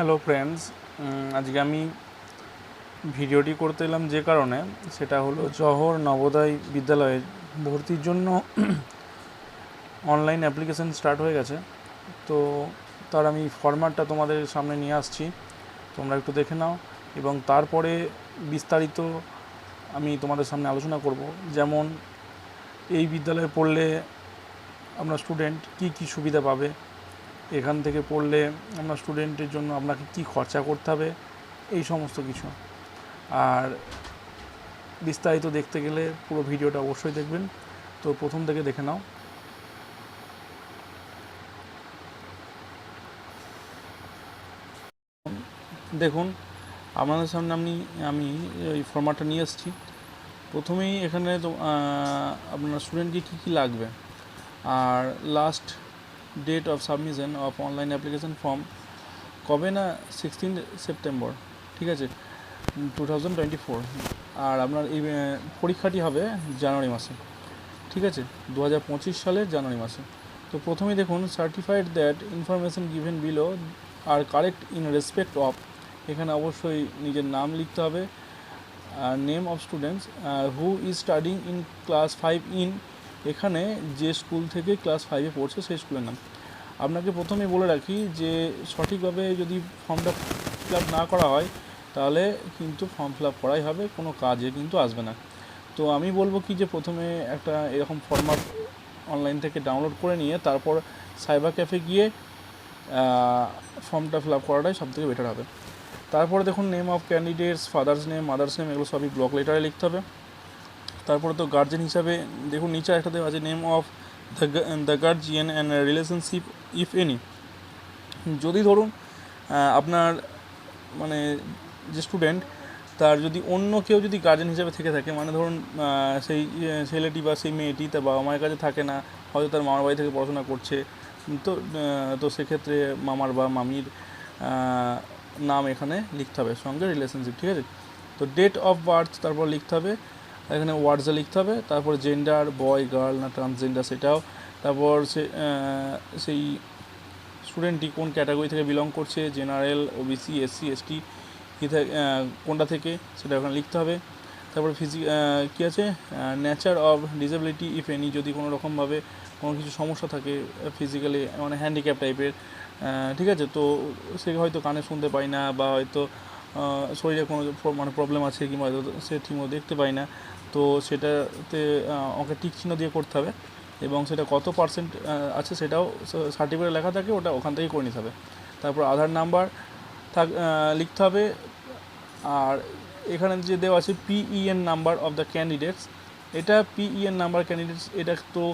Hello friends আজকে আমি ভিডিওটি করতে এলাম যে কারণে, সেটা হলো জহর নবোদয় বিদ্যালয়ে ভর্তির জন্য অনলাইন অ্যাপ্লিকেশন স্টার্ট হয়ে গেছে। তো তার আমি ফরম্যাটটা তোমাদের সামনে নিয়ে আসছি। তোমরা একটু দেখে নাও এবং তারপরে বিস্তারিত আমি তোমাদের সামনে আলোচনা করব। যেমন, এই বিদ্যালয়ে পড়লে আমরা স্টুডেন্ট কি কি সুবিধা পাবে? এখান থেকে পড়লে আমরা স্টুডেন্টের জন্য আপনাকে কি খরচা করতে হবে, এই সমস্ত কিছু। আর বিস্তারিত দেখতে গেলে পুরো ভিডিওটা অবশ্যই দেখবেন। তো প্রথম থেকে দেখে নাও। দেখুন আপনাদের সামনে আমি আমি এই ফর্মাটটা নিয়ে এসেছি। প্রথমেই এখানে তো আপনার স্টুডেন্টকে কী কী লাগবে? আর last date of submission of online application form কবে না সিক্সটিন সেপ্টেম্বর ঠিক আছে? টু টোয়েন্টি ফোর আর আপনার এই পরীক্ষাটি হবে জানুয়ারি মাসে, ঠিক আছে? দু হাজার পঁচিশ সালের জানুয়ারি মাসে। তো প্রথমেই দেখুন certified that information given below R correct in respect of এখানে অবশ্যই নিজের নাম লিখতে হবে। Name of students who is studying in class five in এখানে যে স্কুল থেকে ক্লাস ফাইভে পড়ছে সেই স্কুলের নাম। আপনাকে প্রথমে বলে রাখি যে সঠিকভাবে যদি ফর্মটা ফিল আপ না করা হয়, তাহলে কিন্তু ফর্ম ফিল আপ করাই হবে, কোনো কাজে কিন্তু আসবে না। তো আমি বলব কি যে প্রথমে একটা এরকম ফর্মাট অনলাইন থেকে ডাউনলোড করে নিয়ে তারপর সাইবার ক্যাফে গিয়ে ফর্মটা ফিল আপ করাটাই সবথেকে বেটার হবে। তারপরে দেখুন name of candidates father's name mother's name এগুলো সবই ব্লক লেটারে লিখতে হবে। তারপরে তো গার্জেন হিসাবে দেখুন, নিচে একটা দেওয়া আছে name of the the guardian and relationship if any যদি ধরুন আপনার মানে যে স্টুডেন্ট তার যদি অন্য কেউ যদি গার্জেন হিসেবে থেকে থাকে মানে ধরুন সেই, ছেলেটি বা সেই মেয়েটি তার বাবা মায়ের কাছে থাকে না, হয়তো তার মামার বাড়ি থেকে পড়াশোনা করছে, তো তো সেক্ষেত্রে মামার বা মামির নাম এখানে লিখতে হবে, সঙ্গে রিলেশনশিপ ঠিক আছে? তো ডেট অফ বার্থ তারপর লিখতে হবে এখানে ওয়ার্ডসে লিখতে হবে, তারপর জেন্ডার বয় গার্ল না ট্রান্সজেন্ডার সেটাও, তারপর সে সেই স্টুডেন্টটি কোন ক্যাটাগরি থেকে বিলং করছে জেনারেল ওবিসি এসসি এসটি কী কোনটা থেকে, সেটা ওখানে লিখতে হবে। তারপর ফিজি কী আছে? Nature of disability if any যদি কোনো রকমভাবে কোনো কিছু সমস্যা থাকে ফিজিক্যালি মানে হ্যান্ডিক্যাপ টাইপের ঠিক আছে? তো সে হয়তো কানে শুনতে পায় না বা হয়তো শরীরে কোনো মানে প্রবলেম আছে কিংবা হয়তো সে ঠিকমতো দেখতে পায় না তো সেটাতে ওকে টিক চিহ্ন দিয়ে করতে হবে এবং সেটা কত পার্সেন্ট আছে সেটাও সার্টিফিকেট লেখা থাকে, ওটা ওখান থেকেই করে নিতে হবে। তারপর আধার নাম্বার থাক লিখতে হবে। আর এখানে যে দেওয়া আছে PEN number of the candidates এটা পিইএন নাম্বার ক্যান্ডিডেটস এটা তো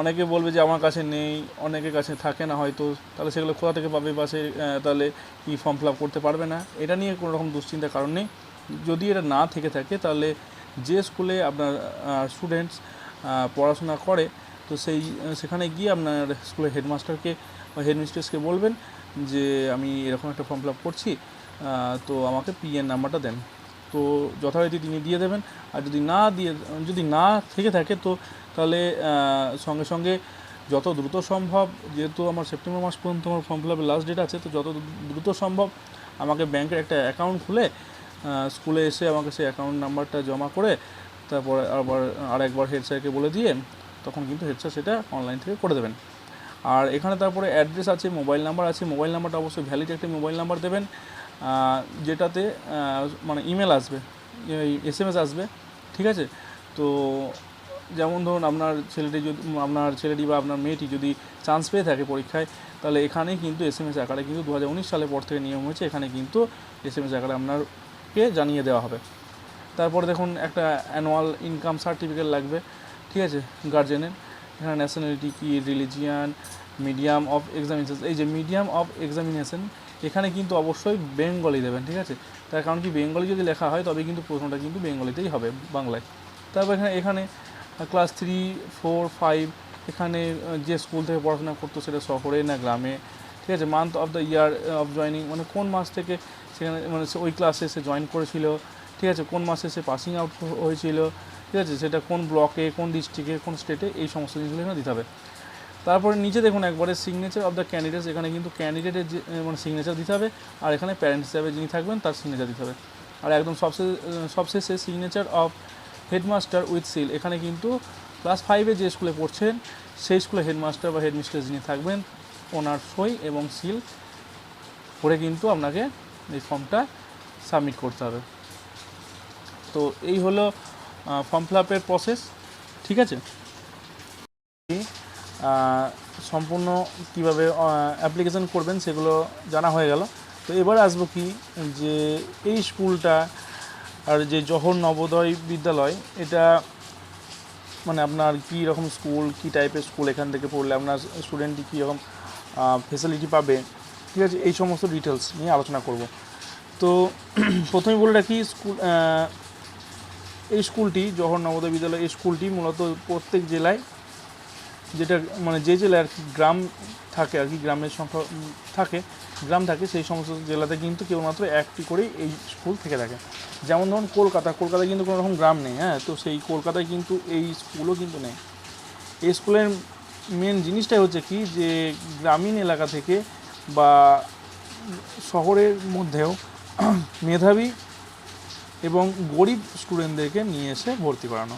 অনেকে বলবে যে আমার কাছে নেই, অনেকের কাছে থাকে না হয়তো, তাহলে সেগুলো কোথা থেকে পাবে বা সে তাহলে কি ফর্ম ফিল করতে পারবে না? এটা নিয়ে কোনো রকম দুশ্চিন্তার কারণ নেই। যদি এটা না থেকে থাকে, তাহলে যে স্কুলে আপনার স্টুডেন্টস পড়াশোনা করে, তো সেই সেখানে গিয়ে আপনার স্কুলের হেডমাস্টারকে বা হেডমিস্ট্রেসকে বলবেন যে, আমি এরকম একটা ফর্ম ফিল আপ করছি তো আমাকে পিএন নাম্বারটা দেন। তো যথারীতি তিনি দিয়ে দেবেন। আর যদি না দিয়ে, যদি না থেকে থাকে, তো তাহলে সঙ্গে সঙ্গে যত দ্রুত সম্ভব, যেহেতু আমার সেপ্টেম্বর মাস পর্যন্ত আমার ফর্ম ফিল আপের লাস্ট ডেট আছে, তো যত দ্রুত সম্ভব আমাকে ব্যাংকের একটা অ্যাকাউন্ট খুলে স্কুলে এসে আমাকে সেই অ্যাকাউন্ট নাম্বারটা জমা করে তারপরে আবার আরেকবার হেড স্যারকে বলে দিয়ে তখন কিন্তু হেড স্যার সেটা অনলাইন থেকে করে দেবেন। আর এখানে তারপরে অ্যাড্রেস আছে মোবাইল নাম্বার আছে মোবাইল নাম্বারটা অবশ্যই ভ্যালিড একটা মোবাইল নাম্বার দেবেন। যেটাতে মানে ইমেল আসবে এস এম এস আসবে, ঠিক আছে? তো যেমন ধরুন আপনার ছেলেটি যদি, আপনার ছেলেটি বা আপনার মেয়েটি যদি চান্স পেয়ে থাকে পরীক্ষায়, তাহলে এখানে কিন্তু এস এম এস আকারে কিন্তু দু সালের পর থেকে নিয়ম হয়েছে, এখানে কিন্তু এস এম এস আকারে আপনারকে জানিয়ে দেওয়া হবে। তারপরে দেখুন একটা অ্যানুয়াল ইনকাম সার্টিফিকেট লাগবে। ঠিক আছে গার্জেনের এখানে ন্যাশনালিটি কি রিলিজিয়ান মিডিয়াম অফ এক্সামিনেশন এই যে মিডিয়াম অফ এক্সামিনেশন এখানে কিন্তু অবশ্যই বেঙ্গলি দেবেন, ঠিক আছে? তার কারণ কি বেঙ্গলি যদি লেখা হয় তবে কিন্তু প্রশ্নটা কিন্তু বেঙ্গলিতেই হবে বাংলায়। তারপর এখানে এখানে ক্লাস থ্রি ফোর ফাইভ এখানে যে স্কুল থেকে পড়াশোনা করতো সেটা শহরে না গ্রামে, ঠিক আছে? Month of the year of joining মানে কোন মাস থেকে সেখানে মানে ওই ক্লাসে সে জয়েন করেছিল। ঠিক আছে? কোন মাসে সে পাসিং আউট হয়েছিল? ঠিক আছে? সেটা কোন ব্লকে কোন ডিস্ট্রিক্টে কোন স্টেটে এই সমস্ত জিনিসগুলো এখানে দিতে হবে। তারপরে নিচে দেখুন একবারে সিগনেচার অফ দ্য ক্যান্ডিডেটস এখানে কিন্তু ক্যান্ডিডেটের যে মানে সিগনেচার দিতে হবে। আর এখানে প্যারেন্টস হিসাবে যিনি থাকবেন, তার সিগনেচার দিতে হবে। আর একদম সবশেষে সবশেষে signature of headmaster with seal এখানে কিন্তু ক্লাস ফাইভে যে স্কুলে পড়ছেন, সেই স্কুলে হেডমাস্টার বা হেডমিস্ট্রেস যিনি থাকবেন, ওনার সই এবং সিল করে কিন্তু আপনাকে এই ফর্মটা সাবমিট করতে হবে। তো এই হলো ফর্ম ফিল আপের প্রসেস ঠিক আছে? সম্পূর্ণ কীভাবে অ্যাপ্লিকেশন করবেন সেগুলো জানা হয়ে গেল। তো এবার আসব কি, যে এই স্কুলটা আর যে জহর নবোদয় বিদ্যালয়, এটা মানে আপনার কী রকম স্কুল, কী টাইপের স্কুল এখান থেকে পড়লে আপনার স্টুডেন্টটি কী রকম ফেসিলিটি পাবে? ঠিক আছে, এই সমস্ত ডিটেলস নিয়ে আলোচনা করব। তো প্রথমে বলে রাখি, স্কুল এই স্কুলটি জহর নবোদয় বিদ্যালয়, এই স্কুলটি মূলত প্রত্যেক জেলায় যেটা মানে যে জেলায় আর কি গ্রাম থাকে, আর কি গ্রামের সংখ্যা থাকে, গ্রাম থাকে, সেই সমস্ত জেলাতে কিন্তু কেবলমাত্র একটি করেই এই স্কুল থেকে থাকে। যেমন ধরুন কলকাতা, কলকাতায় কিন্তু কোনো রকম গ্রাম নেই হ্যাঁ? তো সেই কলকাতায় কিন্তু এই স্কুলও কিন্তু নেই। এই স্কুলের মেন জিনিসটাই হচ্ছে কি, যে গ্রামীণ এলাকা থেকে বা শহরের মধ্যেও মেধাবী এবং গরিব স্টুডেন্টদেরকে নিয়ে এসে ভর্তি করানো।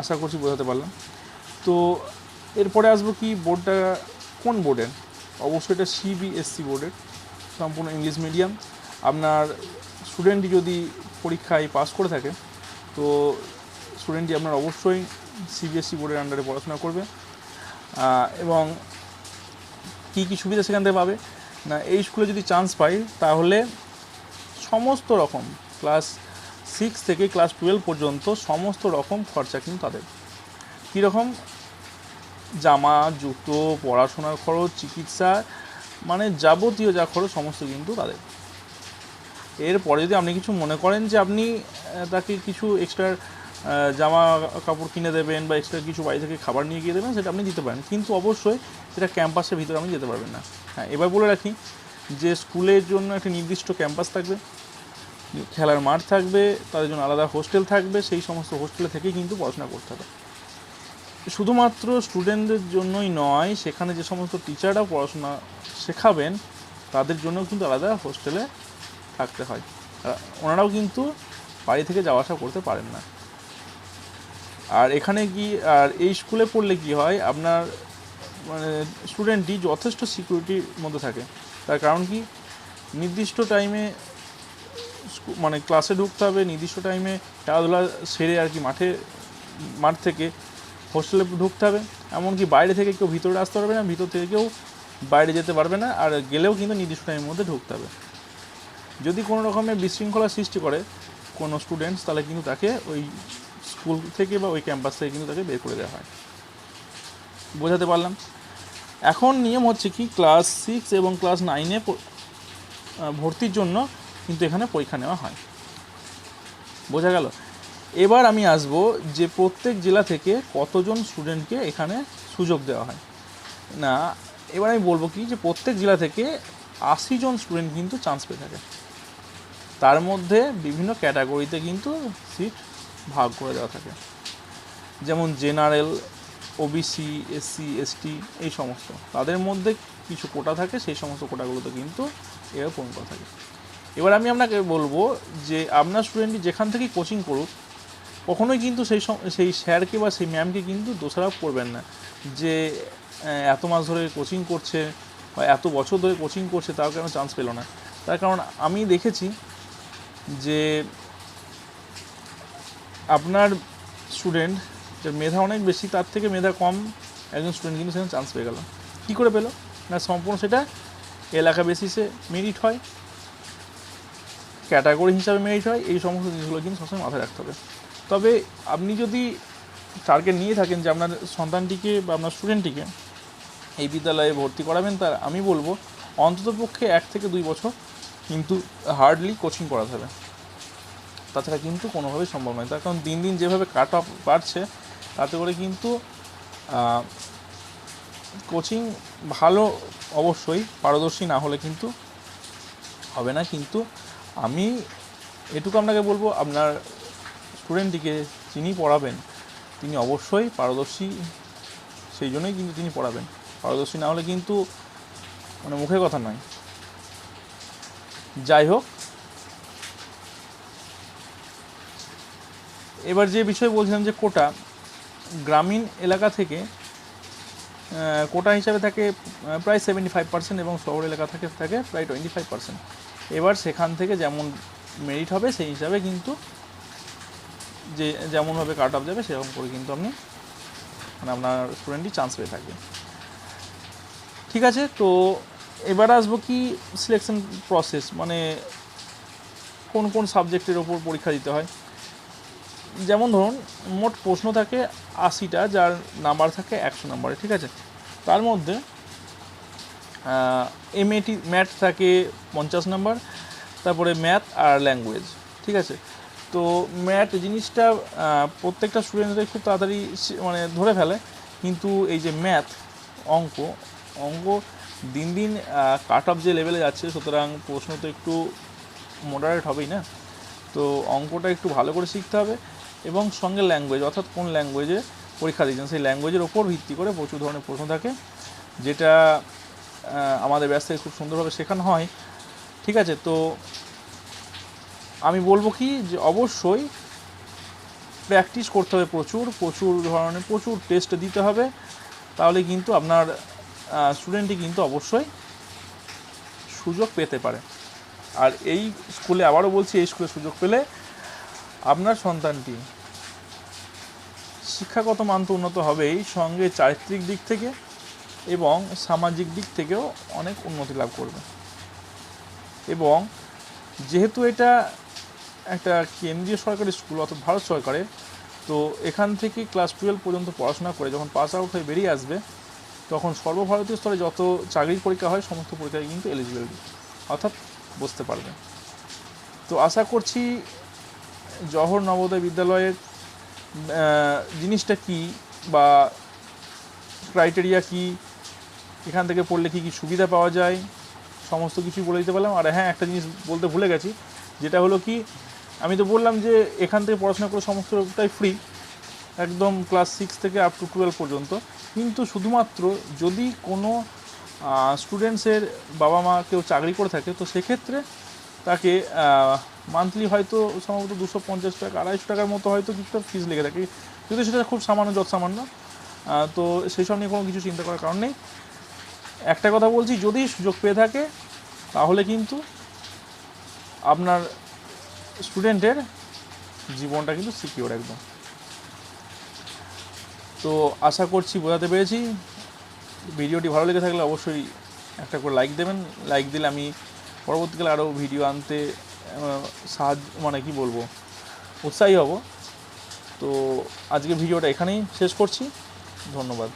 আশা করছি বোঝাতে পারলাম। তো এরপরে আসব কি বোর্ডটা কোন বোর্ডের? অবশ্যই এটা সিবিএসসি বোর্ডের, সম্পূর্ণ ইংলিশ মিডিয়াম। আপনার স্টুডেন্টটি যদি পরীক্ষায় পাস করে থাকে, তো স্টুডেন্টটি আপনার অবশ্যই সিবিএসসি বোর্ডের আন্ডারে পড়াশোনা করবে। এবং কী কী সুবিধা সেখান থেকে পাবে? না, এই স্কুলে যদি চান্স পাই, তাহলে সমস্ত রকম ক্লাস সিক্স থেকে ক্লাস টুয়েলভ পর্যন্ত সমস্ত রকম খরচা কিন্তু তাদের। কীরকম জামা, জুতো, পড়াশোনার খরচ, চিকিৎসা মানে যাবতীয় যা খরচ, সমস্ত কিন্তু তাদের। এরপরে যদি আপনি কিছু মনে করেন যে আপনি তাকে কিছু এক্সট্রা জামা কাপড় কিনে দেবেন বা এক্সট্রা কিছু বাড়ি থেকে খাবার নিয়ে গিয়ে দেবেন, সেটা আপনি দিতে পারেন। কিন্তু অবশ্যই সেটা ক্যাম্পাসের ভিতরে আপনি যেতে পারবেন না। হ্যাঁ এবার বলে রাখি যে স্কুলের জন্য একটি নির্দিষ্ট ক্যাম্পাস থাকবে, খেলার মাঠ থাকবে, তাদের জন্য আলাদা হোস্টেল থাকবে, সেই সমস্ত হোস্টেলে থেকেই কিন্তু পড়াশোনা করতে হবে। শুধুমাত্র স্টুডেন্টদের জন্যই নয়, সেখানে যে সমস্ত টিচাররা পড়াশোনা শেখাবেন, তাদের জন্য কিন্তু আলাদা হোস্টেলে থাকতে হয়। ওনারাও কিন্তু বাড়ি থেকে যাওয়া আসা করতে পারেন না। আর এখানে কি, আর এই স্কুলে পড়লে কি হয়, আপনার মানে স্টুডেন্টটি যথেষ্ট সিকিউরিটির মধ্যে থাকে। তার কারণ কি, নির্দিষ্ট টাইমে মানে ক্লাসে ঢুকতে হবে, নির্দিষ্ট টাইমে খেলাধুলা সেরে আর কি মাঠে, মাঠ থেকে হোস্টেলে ঢুকতে হবে। এমনকি বাইরে থেকে কেউ ভিতরে আসতে পারবে না, ভিতর থেকে কেউ বাইরে যেতে পারবে না, আর গেলেও কিন্তু নির্দিষ্ট টাইমের মধ্যে ঢুকতে হবে। যদি কোনো রকমের বিশৃঙ্খলা সৃষ্টি করে কোনো স্টুডেন্টস তাহলে কিন্তু তাকে ওই স্কুল থেকে বা ওই ক্যাম্পাস থেকে কিন্তু তাকে বের করে দেওয়া হয়। বোঝাতে পারলাম? এখন নিয়ম হচ্ছে কি, ক্লাস সিক্স এবং ক্লাস নাইনে ভর্তির জন্য কিন্তু এখানে পরীক্ষা নেওয়া হয়। বোঝা গেল? এবার আমি আসব যে প্রত্যেক জেলা থেকে কতজন স্টুডেন্টকে এখানে সুযোগ দেওয়া হয়। না, এবার আমি বলব কি যে প্রত্যেক জেলা থেকে আশি জন স্টুডেন্ট কিন্তু চান্স পেয়ে থাকে। তার মধ্যে বিভিন্ন ক্যাটাগরিতে কিন্তু সিট ভাগ করে দেওয়া থাকে। যেমন জেনারেল ওবিসি এসসি এসটি এই সমস্ত। তাদের মধ্যে কিছু কোটা থাকে, সেই সমস্ত কোটাগুলোতে কিন্তু এবার পূরণ করা থাকে। এবার আমি আপনাকে বলব যে আপনার স্টুডেন্টটি যেখান থেকেই কোচিং করুক, কখনোই কিন্তু সেই সেই স্যারকে বা সেই ম্যামকে কিন্তু দোষারোপ করবেন না যে এত মাস ধরে কোচিং করছে বা এত বছর ধরে কোচিং করছে তাও কেন চান্স পেল না? তার কারণ আমি দেখেছি যে আপনার স্টুডেন্ট যার মেধা অনেক বেশি, তার থেকে মেধা কম একজন স্টুডেন্ট কিন্তু সেখানে চান্স পেয়ে গেল। কী করে পেল? না, সম্পূর্ণ সেটা এলাকা বেসিসে মেরিট হয় ক্যাটাগরি হিসাবে মেরিট হয়, এই সমস্ত জিনিসগুলো কিন্তু সবসময় মাথায় রাখতে হবে। তবে আপনি যদি টার্গেট নিয়ে থাকেন যে আপনার সন্তানটিকে বা আপনার স্টুডেন্টটিকে এই বিদ্যালয়ে ভর্তি করাবেন, তার আমি বলব, অন্ততপক্ষে এক থেকে দুই বছর কিন্তু হার্ডলি কোচিং করাতে হবে। তাছাড়া কিন্তু কোনোভাবেই সম্ভব নয়। তার কারণ দিন দিন যেভাবে কাট অফ বাড়ছে, তাতে করে কিন্তু কোচিং ভালো অবশ্যই, পারদর্শী না হলে কিন্তু হবে না। কিন্তু আমি এটুকু আপনাকে বলব, আপনার স্টুডেন্টটিকে যিনি পড়াবেন, তিনি অবশ্যই পারদর্শী, সেই জন্যই কিন্তু তিনি পড়াবেন। পারদর্শী না হলে কিন্তু মানে মুখের কথা নয়। যাই হোক এবার যে বিষয় বলছিলাম যে কোটা, গ্রামীণ এলাকা থেকে কোটা হিসাবে থাকে প্রায় সেভেন্টি ফাইভ পার্সেন্ট এবং শহর এলাকা থেকে থাকে প্রায় টোয়েন্টি ফাইভ পার্সেন্ট এবার সেখান থেকে যেমন মেরিট হবে, সেই হিসাবে কিন্তু যে, যেমনভাবে কাট অফ যাবে, সেরকম করে কিন্তু আপনি মানে আপনার স্টুডেন্টই চান্স পেয়ে থাকবে ঠিক আছে, তো এবার আসব কি সিলেকশন প্রসেস মানে কোন কোন সাবজেক্টের ওপর পরীক্ষা দিতে হয়? যেমন ধরুন, মোট প্রশ্ন থাকে আশিটা, যার নাম্বার থাকে একশো নাম্বারে, ঠিক আছে? তার মধ্যে এমএটি ম্যাথ থাকে পঞ্চাশ নাম্বার, তারপরে ম্যাথ আর ল্যাঙ্গুয়েজ ঠিক আছে? তো ম্যাথ জিনিসটা প্রত্যেকটা স্টুডেন্টদের খুব তাড়াতাড়ি মানে ধরে ফেলে, কিন্তু এই যে ম্যাথ অঙ্ক অঙ্ক দিন দিন কাট অফ যে লেভেলে যাচ্ছে, সুতরাং প্রশ্ন তো একটু মডারেট হবেই না? তো অঙ্কটা একটু ভালো করে শিখতে হবে। এবং সঙ্গে ল্যাঙ্গুয়েজ অর্থাৎ কোন ল্যাঙ্গুয়েজে পরীক্ষা দিয়েছেন? সেই ল্যাঙ্গুয়েজের ওপর ভিত্তি করে প্রচুর ধরনের প্রশ্ন থাকে, যেটা আমাদের ব্যাস থেকে খুব সুন্দরভাবে শেখানো হয়। ঠিক আছে, তো আমি বলব কি যে অবশ্যই প্র্যাকটিস করতে হবে প্রচুর প্রচুর ধরনের, প্রচুর টেস্ট দিতে হবে। তাহলে কিন্তু আপনার স্টুডেন্টই কিন্তু অবশ্যই সুযোগ পেতে পারে। আর এই স্কুলে আবারও বলছি, এই স্কুলে সুযোগ পেলে আপনার সন্তানটি শিক্ষাগত মান তো উন্নত হবেই, সঙ্গে চারিত্রিক দিক থেকে এবং সামাজিক দিক থেকেও অনেক উন্নতি লাভ করবে। এবং যেহেতু এটা একটা কেন্দ্রীয় সরকারি স্কুল, অর্থাৎ ভারত সরকারের তো এখান থেকে ক্লাস টুয়েলভ পর্যন্ত পড়াশোনা করে যখন পাস আউট হয়ে বেরিয়ে আসবে, তখন সর্বভারতীয় স্তরে যত চাকরির পরীক্ষা হয়, সমস্ত পরীক্ষায় কিন্তু এলিজিবল অর্থাৎ বসতে পারবে। তো আশা করছি জহর নবোদয় বিদ্যালয়ের জিনিসটা কি বা ক্রাইটেরিয়া কি? এখান থেকে পড়লে কি কি সুবিধা পাওয়া যায়? সমস্ত কিছু বলে দিতে পারলাম। আর হ্যাঁ একটা জিনিস বলতে ভুলে গেছি। যেটা হলো কি, আমি তো বললাম যে এখান থেকে পড়াশোনা করে সমস্তটাই ফ্রি একদম ক্লাস সিক্স থেকে আপ টু টুয়েলভ পর্যন্ত। কিন্তু শুধুমাত্র যদি কোনো স্টুডেন্টসের বাবা মা কেউ চাকরি করে থাকে, তো সেক্ষেত্রে তাকে মান্থলি হয়তো সম্ভবত দুশো পঞ্চাশ টাকা, আড়াইশো টাকার মতো হয়তো কিছুটা ফিস লেগে থাকে। যদি সেটা খুব সামান্য যত সামান্য তো সেই সব নিয়ে কোনো কিছু চিন্তা করার কারণ নেই। একটা কথা বলছি, যদি সুযোগ পেয়ে থাকে, তাহলে কিন্তু আপনার স্টুডেন্টের জীবনটা কিন্তু সিকিওর একদম। তো আশা করছি বোঝাতে পেরেছি। ভিডিওটি ভালো লেগে থাকলে অবশ্যই একটা করে লাইক দেবেন। লাইক দিলে আমি পরবর্তীকালে আরও ভিডিও আনতে সাহায্য মানে কি বলব উৎসাহী হব। তো আজকে ভিডিওটা এখানেই শেষ করছি। ধন্যবাদ।